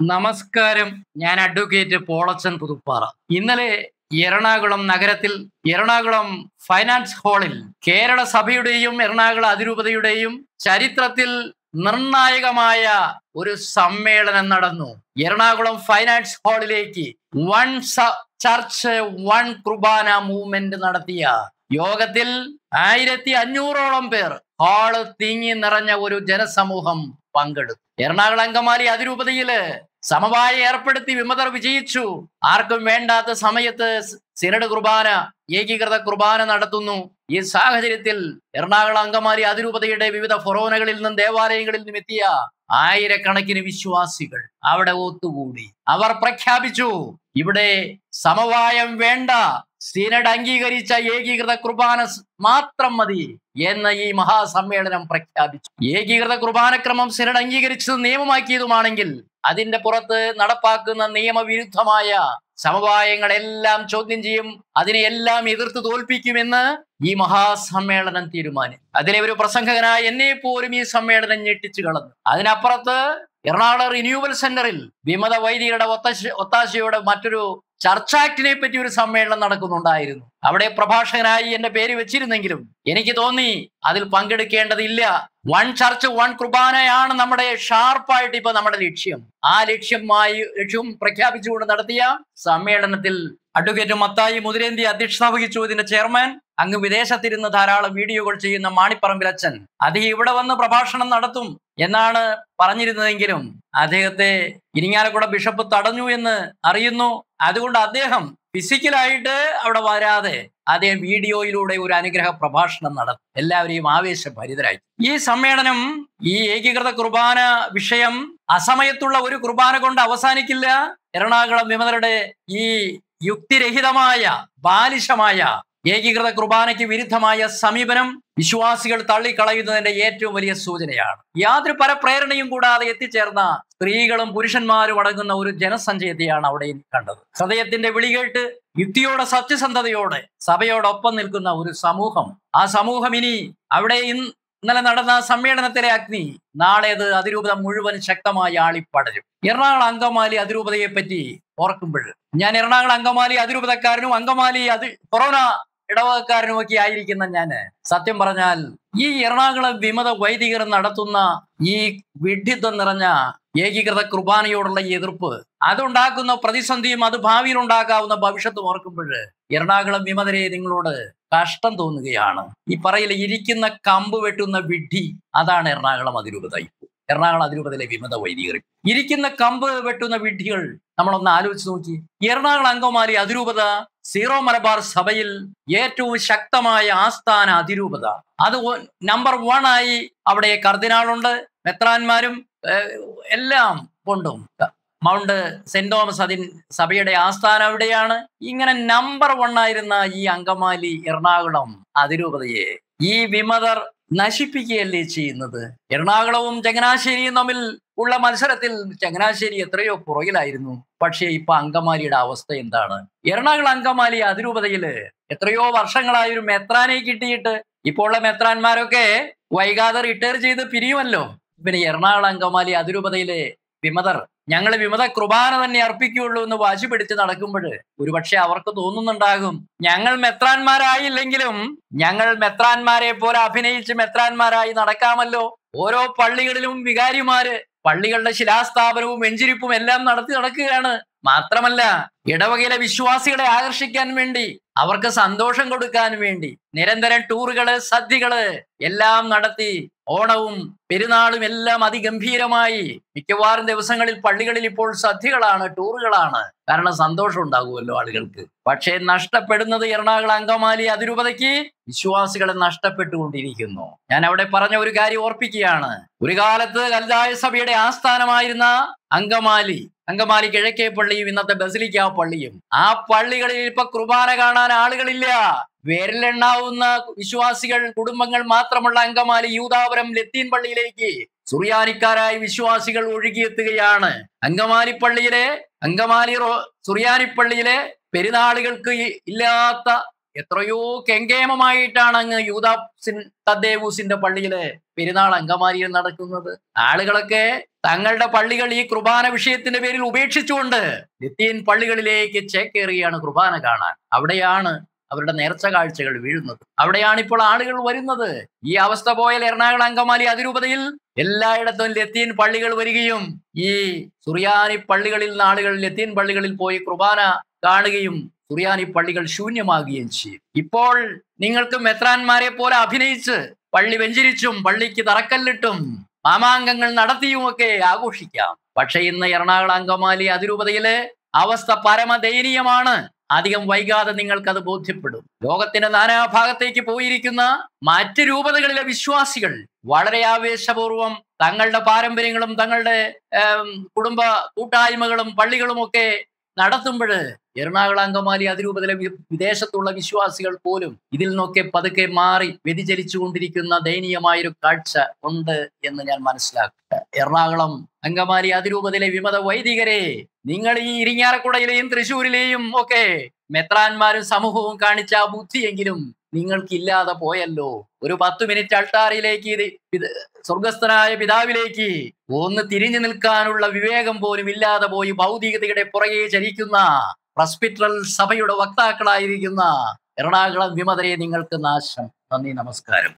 നമസ്കാരം. ഞാൻ അഡ്വക്കേറ്റ് പോളച്ചൻ പുതുപ്പാറ. ഇന്നലെ എറണാകുളം നഗരത്തിൽ എറണാകുളം ഫൈനാൻസ് ഹാളിൽ കേരള സഭയുടെയും എറണാകുളം അതിരൂപതയുടെയും ചരിത്രത്തിൽ നിർണായകമായ ഒരു സമ്മേളനം നടന്നു. എറണാകുളം ഫൈനാൻസ് ഹാളിലേക്ക് one church one Qurbana movement നടത്തിയ യോഗത്തിൽ ആയിരത്തി അഞ്ഞൂറോളം പേർ ഹാൾ തിങ്ങി നിറഞ്ഞ ഒരു ജനസമൂഹം പങ്കെടുത്തു. എറണാകുളം അങ്കമാലി അതിരൂപതയിൽ സമവായം ഏർപ്പെടുത്തി വിമതർ വിജയിച്ചു. ആർക്കും വേണ്ടാത്ത സമയത്ത് സിനഡ് കുർബാന ഏകീകൃത കുർബാന നടത്തുന്നു. ഈ സാഹചര്യത്തിൽ എറണാകുളം അങ്കമാലി അതിരൂപതയുടെ വിവിധ ഫൊറോനകളിൽ നിന്നും ദേവാലയങ്ങളിൽ നിന്നും എത്തിയ ആയിരക്കണക്കിന് വിശ്വാസികൾ അവിടെ ഒത്തുകൂടി. അവർ പ്രഖ്യാപിച്ചു ഇവിടെ സമവായം വേണ്ട സിനഡ് അംഗീകരിച്ച ഏകീകൃത കുർബാന മാത്രം മതി എന്ന ഈ മഹാസമ്മേളനം പ്രഖ്യാപിച്ചു. ഏകീകൃത കുർബാനക്രമം സിനഡ് അംഗീകരിച്ചത് നിയമമാക്കിയതുമാണെങ്കിൽ അതിന്റെ പുറത്ത് നടപ്പാക്കുന്ന നിയമവിരുദ്ധമായ സമവായങ്ങളെല്ലാം ചോദ്യം ചെയ്യും അതിനെയെല്ലാം എതിർത്ത് തോൽപ്പിക്കുമെന്ന് ഈ മഹാസമ്മേളനം തീരുമാനിച്ചു അതിലെ ഒരു പ്രസംഗകനായ എന്നെ പോലും ഈ സമ്മേളനം ഞെട്ടിച്ചു കളഞ്ഞു. അതിനപ്പുറത്ത് എറണാകുളം റിന്യൂവൽ സെന്ററിൽ വിമത വൈദികരുടെ ഒത്താശ ഒത്താശയോടെ മറ്റൊരു ചർച്ച് ആക്ടിനെ പറ്റി ഒരു സമ്മേളനം നടക്കുന്നുണ്ടായിരുന്നു. അവിടെ പ്രഭാഷകനായി എന്റെ പേര് വെച്ചിരുന്നെങ്കിലും എനിക്ക് തോന്നി അതിൽ പങ്കെടുക്കേണ്ടതില്ല. വൺ ചർച്ച് വൺ കുർബാനയാണ് നമ്മുടെ ഷാർപ്പായിട്ട് ഇപ്പൊ നമ്മുടെ ലക്ഷ്യം. ആ ലക്ഷ്യമായി ലക്ഷ്യം പ്രഖ്യാപിച്ചുകൊണ്ട് നടത്തിയ സമ്മേളനത്തിൽ അഡ്വക്കേറ്റ് മത്തായി മുതിരേന്തി അധ്യക്ഷത വഹിച്ചു. ഇതിന്റെ ചെയർമാൻ അങ്ങ് വിദേശത്തിരുന്ന് ധാരാളം വീഡിയോകൾ ചെയ്യുന്ന മാണിപ്പറമ്പിൽ അച്ഛൻ. അദ്ദേഹം ഇവിടെ വന്ന് പ്രഭാഷണം നടത്തും എന്നാണ് പറഞ്ഞിരുന്നതെങ്കിലും അദ്ദേഹത്തെ ഇരിങ്ങാലക്കുട ബിഷപ്പ് തടഞ്ഞു എന്ന് അറിയുന്നു. അതുകൊണ്ട് അദ്ദേഹം ഫിസിക്കലായിട്ട് അവിടെ വരാതെ അദ്ദേഹം വീഡിയോയിലൂടെ ഒരു അനുഗ്രഹ പ്രഭാഷണം നടത്തും. എല്ലാവരെയും ആവേശഭരിതരായി. ഈ സമ്മേളനം ഈ ഏകീകൃത കുർബാന വിഷയം അസമയത്തുള്ള ഒരു കുർബാന കൊണ്ട് അവസാനിക്കില്ല. എറണാകുളം വിമതരുടെ ഈ യുക്തിരഹിതമായ ബാലിശമായ ഏകീകൃത കുർബാനയ്ക്ക് വിരുദ്ധമായ സമീപനം വിശ്വാസികൾ തള്ളിക്കളയുന്നതിന്റെ ഏറ്റവും വലിയ സൂചനയാണ്. യാതൊരു പരപ്രേരണയും കൂടാതെ എത്തിച്ചേർന്ന സ്ത്രീകളും പുരുഷന്മാരും അടങ്ങുന്ന ഒരു ജനസഞ്ചയത്തെയാണ് അവിടെ കണ്ടത്. ഹൃദയത്തിന്റെ വിളികേട്ട് യുക്തിയോടെ സത്യസന്ധതയോടെ സഭയോടൊപ്പം നിൽക്കുന്ന ഒരു സമൂഹം. ആ സമൂഹം ഇനി അവിടെ ഇന്നലെ നടന്ന സമ്മേളനത്തിലെ അഗ്നി നാളെ അത് അതിരൂപത മുഴുവൻ ശക്തമായി ആളിപ്പടരും. എറണാകുളം അങ്കമാലി അതിരൂപതയെ പറ്റി ഓർക്കുമ്പോൾ ഞാൻ എറണാകുളം അങ്കമാലി അതിരൂപതക്കാരനും അങ്കമാലി അത് കൊറോണ ഇടവകക്കാരനും ഒക്കെ ആയിരിക്കുന്ന ഞാൻ. സത്യം പറഞ്ഞാൽ ഈ എറണാകുളം വിമത വൈദികർ നടത്തുന്ന ഈ വിഡ്ഢിത്വം നിറഞ്ഞ ഏകീകൃത കുർബാനയോടുള്ള എതിർപ്പ് അതുണ്ടാക്കുന്ന പ്രതിസന്ധിയും അത് ഭാവിയിൽ ഉണ്ടാക്കാവുന്ന ഭവിഷ്യത്തും ഓർക്കുമ്പോൾ എറണാകുളം വിമതരെ നിങ്ങളോട് കഷ്ടം തോന്നുകയാണ്. ഈ പറയിൽ ഇരിക്കുന്ന കമ്പ് വെട്ടുന്ന വിഡ്ഢി അതാണ് എറണാകുളം അതിരൂപത. എറണാകുളം അതിരൂപതയിലെ വിമത വൈദികർ. ഇരിക്കുന്ന കമ്പ് വെട്ടുന്ന വിഡ്ഢികൾ നമ്മളൊന്ന് ആലോചിച്ച് നോക്കി. എറണാകുളം അങ്കമാലി അതിരൂപത സീറോ മലബാർ സഭയിൽ ഏറ്റവും ശക്തമായ ആസ്ഥാന അതിരൂപത. അത് നമ്പർ വൺ ആയി അവിടെ കർദിനാളുണ്ട് മെത്രാന്മാരും എല്ലാം കൊണ്ടും. മൗണ്ട് സെന്റ് തോമസ് അതിൻ സഭയുടെ ആസ്ഥാനം അവിടെയാണ്. ഇങ്ങനെ നമ്പർ വൺ ആയിരുന്ന ഈ അങ്കമാലി എറണാകുളം അതിരൂപതയെ ഈ വിമതർ നശിപ്പിക്കുകയല്ലേ ചെയ്യുന്നത്? എറണാകുളവും ചങ്ങനാശ്ശേരിയും തമ്മിൽ ഉള്ള മത്സരത്തിൽ ചങ്ങനാശ്ശേരി എത്രയോ പുറകിലായിരുന്നു. പക്ഷേ ഇപ്പൊ അങ്കമാലിയുടെ അവസ്ഥ എന്താണ്? എറണാകുളം അങ്കമാലി അതിരൂപതയിൽ എത്രയോ വർഷങ്ങളായി ഒരു മെത്രാനെ കിട്ടിയിട്ട് ഇപ്പോൾ ഉള്ള മെത്രാന്മാരൊക്കെ വൈകാതെ റിട്ടയർ ചെയ്ത് പിരിയുമല്ലോ. പിന്നെ എറണാകുളം അങ്കമാലി അതിരൂപതയിലെ വിമതർ ഞങ്ങൾ വിമത കുർബാന തന്നെ അർപ്പിക്കുകയുള്ളൂ എന്ന് വാശി പിടിച്ച് നടക്കുമ്പോൾ ഒരുപക്ഷെ അവർക്ക് തോന്നുന്നുണ്ടാകും. ഞങ്ങൾ മെത്രാന്മാരായില്ലെങ്കിലും ഞങ്ങൾ മെത്രാന്മാരെ പോലെ അഭിനയിച്ച് മെത്രാന്മാരായി നടക്കാമല്ലോ. ഓരോ പള്ളികളിലും വികാരിമാര് പള്ളികളുടെ ശിലാസ്ഥാപനവും വെഞ്ചിരിപ്പും എല്ലാം നടത്തി നടക്കുകയാണ്. മാത്രമല്ല ഇടവകയിലെ വിശ്വാസികളെ ആകർഷിക്കാൻ വേണ്ടി അവർക്ക് സന്തോഷം കൊടുക്കാൻ വേണ്ടി നിരന്തരം ടൂറുകൾ സദ്യകൾ എല്ലാം നടത്തി ഓണവും പെരുന്നാളും എല്ലാം അതിഗംഭീരമായി മിക്കവാറും ദിവസങ്ങളിൽ പള്ളികളിൽ ഇപ്പോൾ സദ്യകളാണ് ടൂറുകളാണ് കാരണം സന്തോഷം ഉണ്ടാകുമല്ലോ ആളുകൾക്ക്. പക്ഷേ നഷ്ടപ്പെടുന്നത് എറണാകുളം അങ്കമാലി അതിരൂപതയ്ക്ക് വിശ്വാസികളെ നഷ്ടപ്പെട്ടുകൊണ്ടിരിക്കുന്നു. ഞാൻ അവിടെ പറഞ്ഞ ഒരു കാര്യം ഓർപ്പിക്കുകയാണ്. ഒരു കാലത്ത് കൽതായ സഭയുടെ ആസ്ഥാനമായിരുന്ന അങ്കമാലി അങ്കമാലി കിഴക്കേ പള്ളിയും ഇന്നത്തെ ബസിലിക്ക പള്ളിയും. ആ പള്ളികളിൽ ഇപ്പൊ കുർബാന കാണാൻ ആളുകളില്ല. വിരലെണ്ണാവുന്ന വിശ്വാസികൾ കുടുംബങ്ങൾ മാത്രമുള്ള അങ്കമാലി യൂതാപുരം ലത്തീൻ പള്ളിയിലേക്ക് സുറിയാനിക്കാരായ വിശ്വാസികൾ ഒഴുകിയെത്തുകയാണ്. അങ്കമാലി പള്ളിയിലെ അങ്കമാലി റോ സുറിയാനി പള്ളിയിലെ പെരുന്നാളുകൾക്ക് ഇല്ലാത്ത എത്രയോ കെങ്കേമമായിട്ടാണ് അങ്ങ് യൂദാസിൻ തദ്ദേവൂസിന്റെ പള്ളിയിലെ പെരുന്നാൾ അങ്കമാലിയിൽ നടക്കുന്നത്. ആളുകളൊക്കെ തങ്ങളുടെ പള്ളികൾ ഈ കുർബാന വിഷയത്തിന്റെ പേരിൽ ഉപേക്ഷിച്ചുകൊണ്ട് ലത്തീൻ പള്ളികളിലേക്ക് ചേക്കേറിയാണ് കുർബാന കാണാൻ. അവിടെയാണ് അവരുടെ നേർച്ച കാഴ്ചകൾ വീഴുന്നത്. അവിടെയാണ് ഇപ്പോൾ ആളുകൾ വരുന്നത്. ഈ അവസ്ഥ പോയാൽ എറണാകുളം അങ്കമാലി അതിരൂപതയിൽ എല്ലായിടത്തും ലത്തീൻ പള്ളികൾ വരികയും ഈ സുറിയാനി പള്ളികളിൽ നിന്ന് ആളുകൾ ലത്തീൻ പള്ളികളിൽ പോയി കുർബാന കാണുകയും സുറിയാനി പള്ളികൾ ശൂന്യമാകുകയും ചെയ്യും. ഇപ്പോൾ നിങ്ങൾക്ക് മെത്രാന്മാരെ പോലെ അഭിനയിച്ച് പള്ളി വെഞ്ചരിച്ചും പള്ളിക്ക് തറക്കല്ലിട്ടും മാമാങ്കങ്ങൾ നടത്തിയുമൊക്കെ ആഘോഷിക്കാം. പക്ഷെ ഇന്ന് എറണാകുളം അങ്കമാലി അതിരൂപതയിലെ അവസ്ഥ പരമദയനീയമാണ്. അധികം വൈകാതെ നിങ്ങൾക്കത് ബോധ്യപ്പെടും. ലോകത്തിന്റെ നാനാഭാഗത്തേക്ക് പോയിരിക്കുന്ന മറ്റ് രൂപതകളിലെ വിശ്വാസികൾ വളരെ ആവേശപൂർവം തങ്ങളുടെ പാരമ്പര്യങ്ങളും തങ്ങളുടെ കുടുംബ കൂട്ടായ്മകളും പള്ളികളും ഒക്കെ നടത്തുമ്പോൾ എറണാകുളം അങ്കമാലി അതിരൂപതയിലെ വിദേശത്തുള്ള വിശ്വാസികൾ പോലും ഇതിൽ നിന്നൊക്കെ പതുക്കെ മാറി വ്യതിചലിച്ചുകൊണ്ടിരിക്കുന്ന ദയനീയമായൊരു കാഴ്ച ഉണ്ട് എന്ന് ഞാൻ മനസ്സിലാക്കുക എറണാകുളം അങ്കമാലി അതിരൂപതയിലെ വിമത വൈദികരെ നിങ്ങൾ ഈ ഇരിങ്ങാലക്കുടയിലെയും തൃശ്ശൂരിലെയും ഒക്കെ മെത്രാന്മാരും സമൂഹവും കാണിച്ച ബുദ്ധിയെങ്കിലും നിങ്ങൾക്കില്ലാതെ പോയല്ലോ. ഒരു പത്ത് മിനിറ്റ് അൾട്ടാറിയിലേക്ക് സ്വർഗസ്ഥനായ പിതാവിലേക്ക് ഒന്ന് തിരിഞ്ഞു നിൽക്കാനുള്ള വിവേകം പോലും ഇല്ലാതെ പോയി ഭൗതികതയുടെ പുറകെ ചരിക്കുന്ന പ്രസ്പിറ്ററൽ സഭയുടെ വക്താക്കളായിരിക്കുന്ന എറണാകുളം വിമതരെ നിങ്ങൾക്ക് നാശം. നന്ദി നമസ്കാരം.